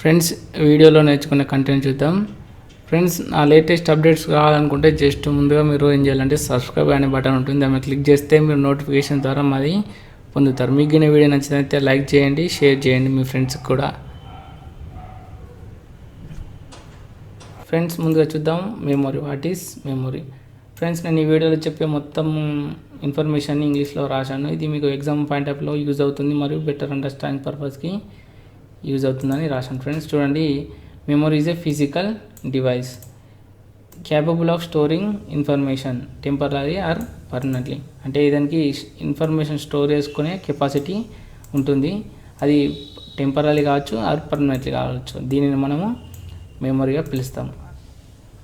Friends వీడియోలో నేర్చుకునే content చూద్దాం. ఫ్రెండ్స్ నా లేటెస్ట్ అప్డేట్స్ కావాలనుకుంటే జస్ట్ ముందుగా మీరు ఏం చేయాలంటే సబ్స్క్రైబ్ అనే బటన్ ఉంటుంది. దాన్ని క్లిక్ చేస్తే మీరు నోటిఫికేషన్ ద్వారా మాది పొందుతారు. మీకు వీడియో నచ్చినైతే లైక్ చేయండి షేర్ చేయండి మీ ఫ్రెండ్స్కి కూడా. ఫ్రెండ్స్ ముందుగా చూద్దాం. Memory what is memory friends నేను ఈ వీడియోలో చెప్పే మొత్తం ఇన్ఫర్మేషన్ ఇంగ్లీష్లో రాశాను. ఇది మీకు ఎగ్జామ్ పాయింట్ ఆఫ్లో యూజ్ అవుతుంది మరియు బెటర్ అండర్స్టాండింగ్ పర్పస్కి యూజ్ అవుతుందని రాశాను. ఫ్రెండ్స్ చూడండి. Memory is a physical device capable of storing information temporary or permanently అంటే దానికి ఇన్ఫర్మేషన్ స్టోర్ చేసుకునే కెపాసిటీ ఉంటుంది. అది టెంపరీ కావచ్చు ఆర్ పర్మనెంట్లీ కావచ్చు. దీనిని మనము మెమొరీగా పిలుస్తాం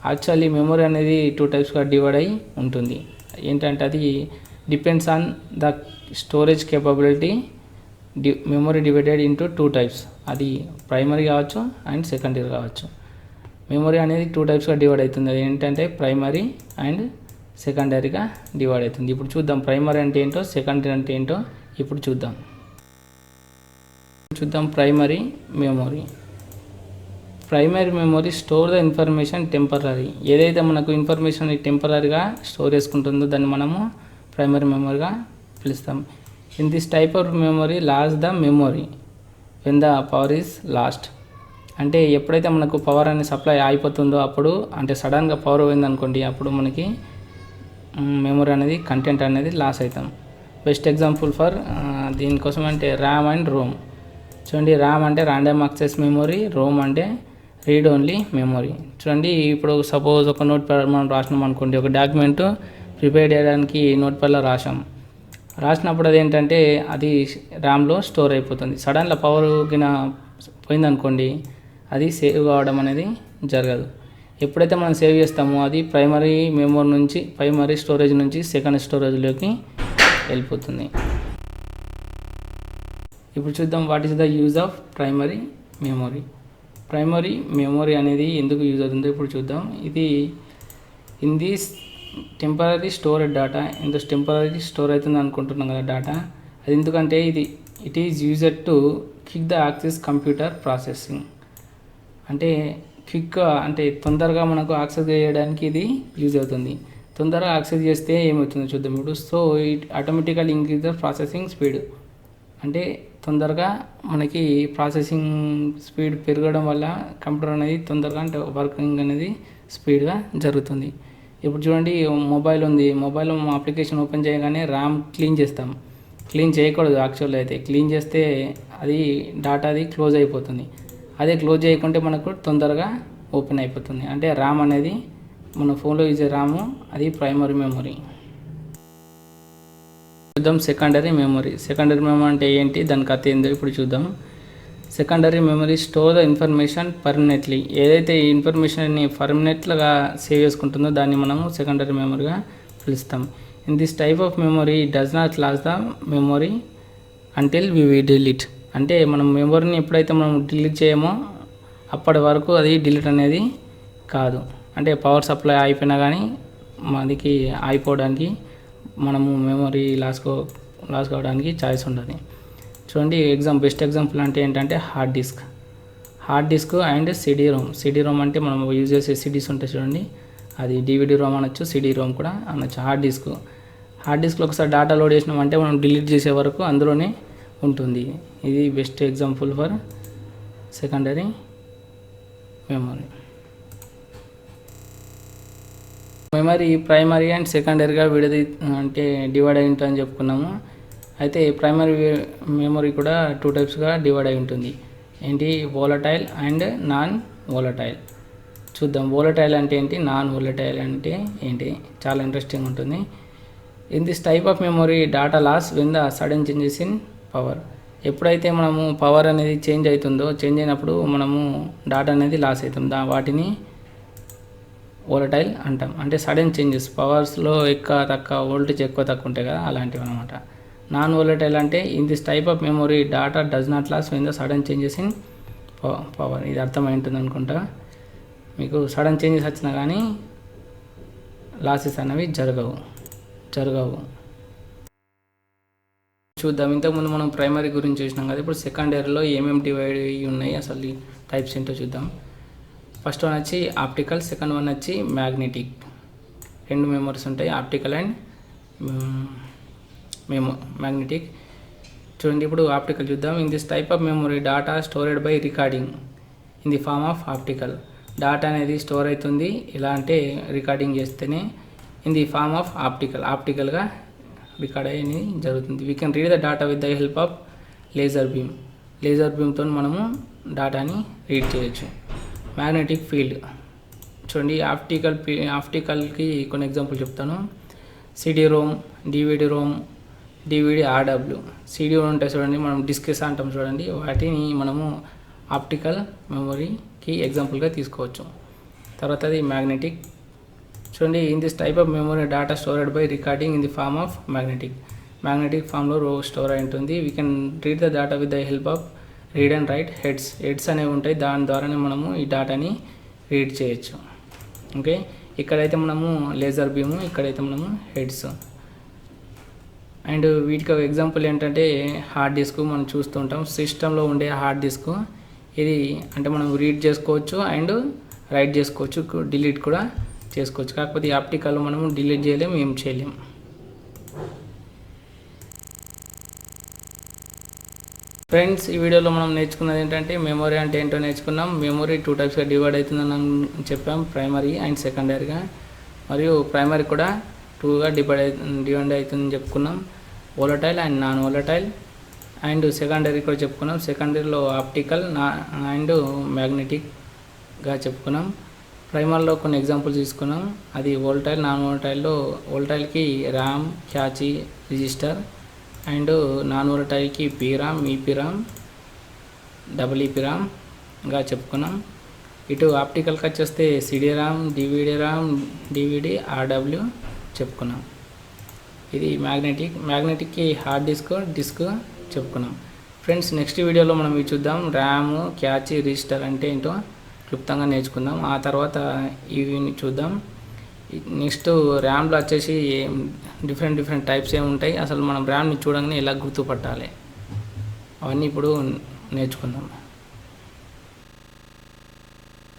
యాక్చువల్లీ మెమొరీ అనేది టూ టైప్స్గా డివైడ్ అయి ఉంటుంది. ఏంటంటే అది depends on the storage capability the memory divided into two types అది ప్రైమరీ కావచ్చు అండ్ సెకండరీ కావచ్చు. మెమొరీ అనేది టూ టైప్స్గా డివైడ్ అవుతుంది. అది ఏంటంటే ప్రైమరీ అండ్ సెకండరీగా డివైడ్ అవుతుంది. ఇప్పుడు చూద్దాం ప్రైమరీ అంటే ఏంటో సెకండరీ అంటే ఏంటో ఇప్పుడు చూద్దాం. చూద్దాం primary memory primary memory store the information temporary ఏదైతే మనకు ఇన్ఫర్మేషన్ టెంపరీగా స్టోర్ చేసుకుంటుందో దాన్ని మనము ప్రైమరీ మెమొరీగా పిలుస్తాం. In this type of memory lost the memory when the power is lost అంటే ఎప్పుడైతే మనకు పవర్ అనేది సప్లై అయిపోతుందో అప్పుడు అంటే సడన్గా పవర్ పోయిందనుకోండి అప్పుడు మనకి మెమొరీ అనేది కంటెంట్ అనేది లాస్ అవుతాం బెస్ట్ ఎగ్జాంపుల్ ఫర్ దీనికోసం అంటే ర్యామ్ అండ్ రోమ్ చూడండి ర్యామ్ అంటే ర్యాండమ్ యాక్సెస్ మెమొరీ రోమ్ అంటే రీడ్ ఓన్లీ మెమొరీ చూడండి ఇప్పుడు సపోజ్ ఒక నోట్ ప్యాడ్ మనం రాసినాం అనుకోండి ఒక డాక్యుమెంట్ ప్రిపేర్ చేయడానికి నోట్ ప్యాడ్లో రాసాం రాసినప్పుడు అది ఏంటంటే అది ర్యామ్లో స్టోర్ అయిపోతుంది సడన్గా పవర్ గిన పోయిందనుకోండి అది సేవ్ కావడం అనేది జరగదు. ఎప్పుడైతే మనం సేవ్ చేస్తామో అది ప్రైమరీ మెమొరీ నుంచి ప్రైమరీ స్టోరేజ్ నుంచి సెకండ్ స్టోరేజ్లోకి వెళ్ళిపోతుంది. ఇప్పుడు చూద్దాం what is the use of primary memory primary memory అనేది ఎందుకు యూజ్ అవుతుందో ఇప్పుడు చూద్దాం. ఇది in these temporary store data ఇంత టెంపరీ స్టోర్ అవుతుంది అనుకుంటున్నాం కదా డేటా అది ఎందుకంటే ఇది it is user to quick the access computer processing అంటే క్విక్ అంటే తొందరగా మనకు యాక్సెస్ చేయడానికి ఇది యూజ్ అవుతుంది. తొందరగా యాక్సెస్ చేస్తే ఏమవుతుందో చూద్దాం ఇప్పుడు. So it automatical increase the processing speed అంటే తొందరగా మనకి ప్రాసెసింగ్ స్పీడ్ పెరగడం వల్ల కంప్యూటర్ అనేది తొందరగా అంటే వర్కింగ్ అనేది స్పీడ్గా జరుగుతుంది. ఇప్పుడు చూడండి మొబైల్ ఉంది. మొబైల్ అప్లికేషన్ ఓపెన్ చేయగానే ర్యామ్ క్లీన్ చేస్తాం. క్లీన్ చేయకూడదు యాక్చువల్గా అయితే. క్లీన్ చేస్తే అది డాటా అది క్లోజ్ అయిపోతుంది. అదే క్లోజ్ చేయకుంటే మనకు తొందరగా ఓపెన్ అయిపోతుంది. అంటే ర్యామ్ అనేది మన ఫోన్లో యూజ్ ర్యామ్ అది ప్రైమరీ మెమొరీ చూద్దాం సెకండరీ మెమరీ సెకండరీ మెమరీ అంటే ఏంటి? దాని కథ ఏందో ఇప్పుడు చూద్దాం. Secondary memory store the information permanently ఏదైతే ఈ ఇన్ఫర్మేషన్ని పర్మనెంట్గా సేవ్ చేసుకుంటుందో దాన్ని మనము సెకండరీ మెమరీగా పిలుస్తాం. In this type of memory does not loss the memory until we we delete అంటే మనం మెమొరీని ఎప్పుడైతే మనం డిలీట్ చేయమో అప్పటి వరకు అది డిలీట్ అనేది కాదు. అంటే పవర్ సప్లై అయిపోయినా కానీ మనకి అయిపోవడానికి మనము మెమొరీ లాస్ లాస్ కావడానికి ఛాయిస్ ఉండదు. చూడండి ఎగ్జామ్ బెస్ట్ ఎగ్జాంపుల్ అంటే ఏంటంటే hard disk hard disk and CD ROM CD ROM అంటే మనం యూజ్ చేసే సిడీస్ ఉంటాయి చూడండి. అది డివిడి రోమ్ అనొచ్చు సిడీ రోమ్ కూడా అనొచ్చు హార్డ్ డిస్క్ హార్డ్ డిస్క్లో ఒకసారి డేటా లోడ్ చేసినామంటే మనం డిలీట్ చేసే వరకు అందులోనే ఉంటుంది. ఇది best example for secondary memory memory primary and సెకండరీగా విడది అంటే డివైడ్ అయి ఉంటుందని చెప్పుకున్నాము. అయితే ప్రైమరీ మెమరీ కూడా టూ టైప్స్గా డివైడ్ అయి ఉంటుంది. ఏంటి? వోలటైల్ అండ్ నాన్ వోలటైల్ చూద్దాం. వోలటైల్ అంటే ఏంటి? నాన్ వోలటైల్ అంటే ఏంటి? చాలా ఇంట్రెస్టింగ్ ఉంటుంది. In this type of memory data loss when the sudden changes in power ఎప్పుడైతే మనము పవర్ అనేది చేంజ్ అవుతుందో చేంజ్ అయినప్పుడు మనము డాటా అనేది లాస్ అవుతుంది. దా వాటిని వోలటైల్ అంటాం. అంటే సడన్ చేంజెస్ పవర్స్లో ఎక్కువ తక్కువ వోల్టేజ్ ఎక్కువ తక్కువ ఉంటాయి కదా అలాంటివి అనమాట నాన్ వోలటైల్ అంటే in this type of memory data does not loss when the sudden changes in power ఇది అర్థమై ఉంటుంది అనుకుంటా. మీకు సడన్ చేంజెస్ వచ్చినా కానీ లాసెస్ అనేవి జరగవు. జరగవు. చూద్దాం. ఇంతకుముందు మనం ప్రైమరీ గురించి చూసినాం కదా ఇప్పుడు సెకండ్ ఇయర్లో ఏమేమి డివైడ్ అయ్యి ఉన్నాయి అసలు టైప్స్ ఏంటో చూద్దాం. ఫస్ట్ వన్ వచ్చి ఆప్టికల్ సెకండ్ వన్ వచ్చి మ్యాగ్నెటిక్. రెండు మెమరీస్ ఉంటాయి ఆప్టికల్ అండ్ మెమో మ్యాగ్నెటిక్. చూడండి ఇప్పుడు ఆప్టికల్ చూద్దాం. In this type of memory data stored by recording in the form of optical data అనేది స్టోర్ అవుతుంది. ఎలా అంటే రికార్డింగ్ చేస్తేనే in the form of optical ఆప్టికల్గా record అయ్యేది జరుగుతుంది. We can read the data with the help of laser beam laser బీమ్తో మనము డాటాని read చేయొచ్చు. Magnetic field. చూడండి ఆప్టికల్ ఆప్టికల్కి కొన్ని ఎగ్జాంపుల్ చెప్తాను. CD ROM DVD ROM DVD RW. CD ఉంటాయి చూడండి మనం డిస్కస్ అంటాం చూడండి. వాటిని మనము ఆప్టికల్ మెమొరీకి ఎగ్జాంపుల్గా తీసుకోవచ్చు. తర్వాత అది మ్యాగ్నెటిక్. చూడండి in this type of memory data stored by recording in the form of magnetic magnetic ఫామ్లో రో స్టోర్ అయి ఉంటుంది. We can read the data with the help of read and write heads heads అనేవి ఉంటాయి. దాని ద్వారానే మనము ఈ డేటాని రీడ్ చేయొచ్చు. ఓకే ఇక్కడైతే మనము లేజర్ బీము ఇక్కడైతే మనము హెడ్స్ అండ్ వీటికి ఒక ఎగ్జాంపుల్ ఏంటంటే హార్డ్ డిస్క్ మనం చూస్తూ ఉంటాం. సిస్టంలో ఉండే హార్డ్ డిస్క్ ఇది అంటే మనం రీడ్ చేసుకోవచ్చు అండ్ రైట్ చేసుకోవచ్చు. డిలీట్ కూడా చేసుకోవచ్చు. కాకపోతే ఈ ఆప్టికల్ మనం డిలీట్ చేయలేం ఏం చేయలేం ఫ్రెండ్స్ ఈ వీడియోలో మనం నేర్చుకున్నది ఏంటంటే మెమొరీ అంటే ఏంటో నేర్చుకున్నాం. మెమొరీ టూ టైప్స్గా డివైడ్ అవుతుందని చెప్పాం ప్రైమరీ అండ్ సెకండరీగా మరియు ప్రైమరీ కూడా టూగా డివైడ్ అయి డివైడ్ అవుతుందని చెప్పుకున్నాం. Volatile and non volatile and secondary కూడా చెప్పుకున్నాం. సెకండరీలో ఆప్టికల్ నా అండ్ మ్యాగ్నెటిక్గా చెప్పుకున్నాం. ప్రైమర్లో కొన్ని ఎగ్జాంపుల్స్ తీసుకున్నాం. అది వోల్టైల్ నాన్ వోల్టైల్లో వోల్టైల్కి RAM cache register and non వోల్టైల్కి PROM EPROM double ఈపీరామ్గా చెప్పుకున్నాం. ఇటు ఆప్టికల్కి వచ్చేస్తే CD RAM DVD RAM DVD RW చెప్పుకున్నాం. ఇది మ్యాగ్నెటిక్ మ్యాగ్నెటిక్కి హార్డ్ డిస్క్ డిస్క్ చెప్పుకున్నాం. ఫ్రెండ్స్ నెక్స్ట్ వీడియోలో మనం ఇవి చూద్దాం. ర్యామ్ క్యాచ్ రిజిస్టర్ అంటే ఏంటో క్లుప్తంగా నేర్చుకుందాం. ఆ తర్వాత ఇవి చూద్దాం. నెక్స్ట్ ర్యామ్లో వచ్చేసి డిఫరెంట్ డిఫరెంట్ టైప్స్ ఏమి ఉంటాయి. అసలు మన బ్రాండ్ని చూడంగానే ఎలా గుర్తుపట్టాలి. అవన్నీ ఇప్పుడు నేర్చుకుందాం.